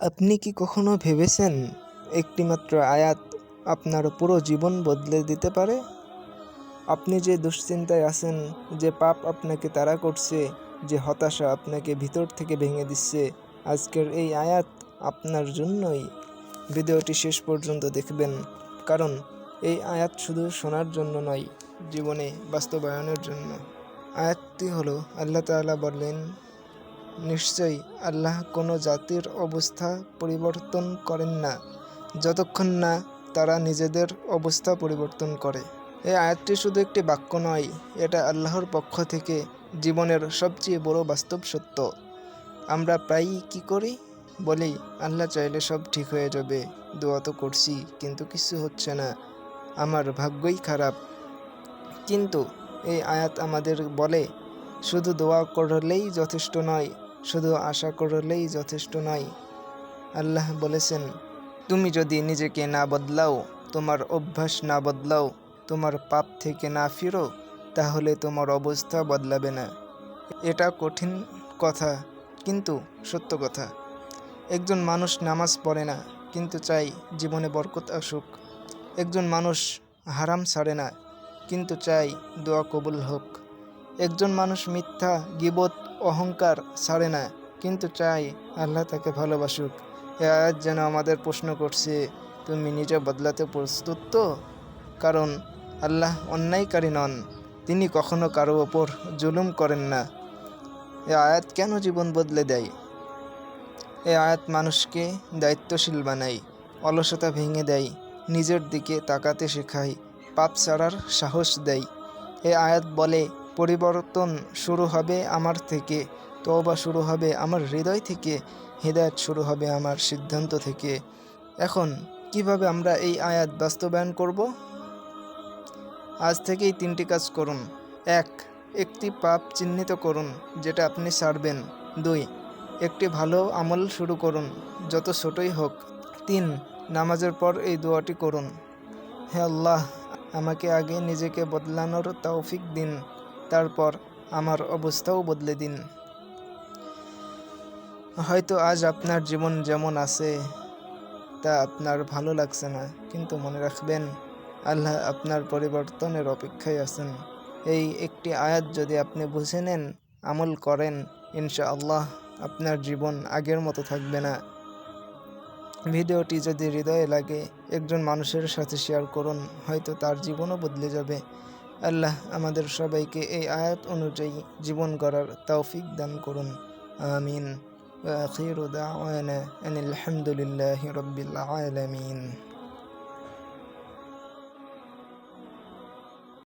আপনি কি কখনো ভেবেছেন একটিমাত্র আয়াত আপনার পুরো জীবন বদলে দিতে পারে? আপনি যে দুশ্চিন্তায় আছেন, যে পাপ আপনাকে তাড়া করছে, যে হতাশা আপনাকে ভিতর থেকে ভেঙে দিচ্ছে, আজকের এই আয়াত আপনার জন্যই। ভিডিওটি শেষ পর্যন্ত দেখবেন, কারণ এই আয়াত শুধু শোনার জন্য নয়, জীবনে বাস্তবায়নের জন্য। আয়াতটি হলো আল্লাহ তাআলা বললেন নিশ্চয়ই আল্লাহ কোনো জাতির অবস্থা পরিবর্তন করেন না। যতক্ষণ না তারা নিজেদের অবস্থা পরিবর্তন করে। এই আয়াতটি শুধু একটি বাক্য নয়, এটা আল্লাহর পক্ষ থেকে জীবনের সবচেয়ে বড় বাস্তব সত্য। আমরা প্রায়ই কি করি? বলি, আল্লাহ চাইলে সব ঠিক হয়ে যাবে, দোয়া তো করছি, কিন্তু কিছু হচ্ছে না, আমার ভাগ্যই খারাপ। কিন্তু এই আয়াত আমাদের বলে, শুধু দোয়া করলেই যথেষ্ট নয় শুধু আশা করলেই যথেষ্ট নয়। আল্লাহ বলেছেন, তুমি যদি নিজেকে না বদলাও, তোমার অভ্যাস না বদলাও, তোমার পাপ থেকে না ফিরো, তাহলে তোমার অবস্থা বদলাবে না। এটা কঠিন কথা, কিন্তু সত্য কথা। একজন মানুষ নামাজ পড়ে না, কিন্তু চাই জীবনে বরকত আসুক। একজন মানুষ হারাম ছাড়ে না, কিন্তু চাই দোয়া কবুল হোক। একজন মানুষ মিথ্যা, গিবত, অহংকার ছাড়ে না, কিন্তু চাই আল্লাহ তাকে ভালোবাসুক। এ আয়াত যেন আমাদের প্রশ্ন করছে, তুমি নিজে বদলাতে প্রস্তুত তো? কারণ আল্লাহ অন্যায়কারী নন, তিনি কখনো কারও ওপর জুলুম করেন না। এ আয়াত কেন জীবন বদলে দেয়? এ আয়াত মানুষকে দায়িত্বশীল বানায়, অলসতা ভেঙে দেয়, নিজের দিকে তাকাতে শেখায়, পাপ ছাড়ার সাহস দেয়। এ আয়াত বলে পরিবর্তন শুরু হবে আমার থেকে, তওবা শুরু হবে আমার হৃদয় থেকে, হৃদায়ত শুরু হবে আমার সিদ্ধান্ত থেকে। এখন, কীভাবে আমরা এই আয়াত বাস্তবায়ন করব? আজ থেকেই তিনটি কাজ করুন। এক, একটি পাপ চিহ্নিত করুন, যেটা আপনি ছাড়বেন দুই, একটি ভালো আমল শুরু করুন, যত ছোটই হোক। তিন, নামাজের পর এই দোয়াটি করুন। হে আল্লাহ, আমাকে আগে নিজেকে বদলানোর তৌফিক দিন। তারপর আমার অবস্থাও বদলে দিন। হয়তো আজ আপনার জীবন যেমন আছে, তা আপনার ভালো লাগছে না, কিন্তু মনে রাখবেন, আল্লাহ আপনার পরিবর্তনের অপেক্ষায় আছেন। এই একটি আয়াত যদি আপনি বুঝে নেন, আমল করেন, ইনশাআল্লাহ আপনার জীবন আগের মতো থাকবে না। ভিডিওটি যদি হৃদয়ে লাগে, একজন মানুষের সাথে শেয়ার করুন, হয়তো তার জীবনও বদলে যাবে। আল্লাহ আমাদের সবাইকে এই আয়াত অনুযায়ী জীবন গড়ার তৌফিক দান করুন আমিন وآخر دعوانا أن الحمد لله رب العالمين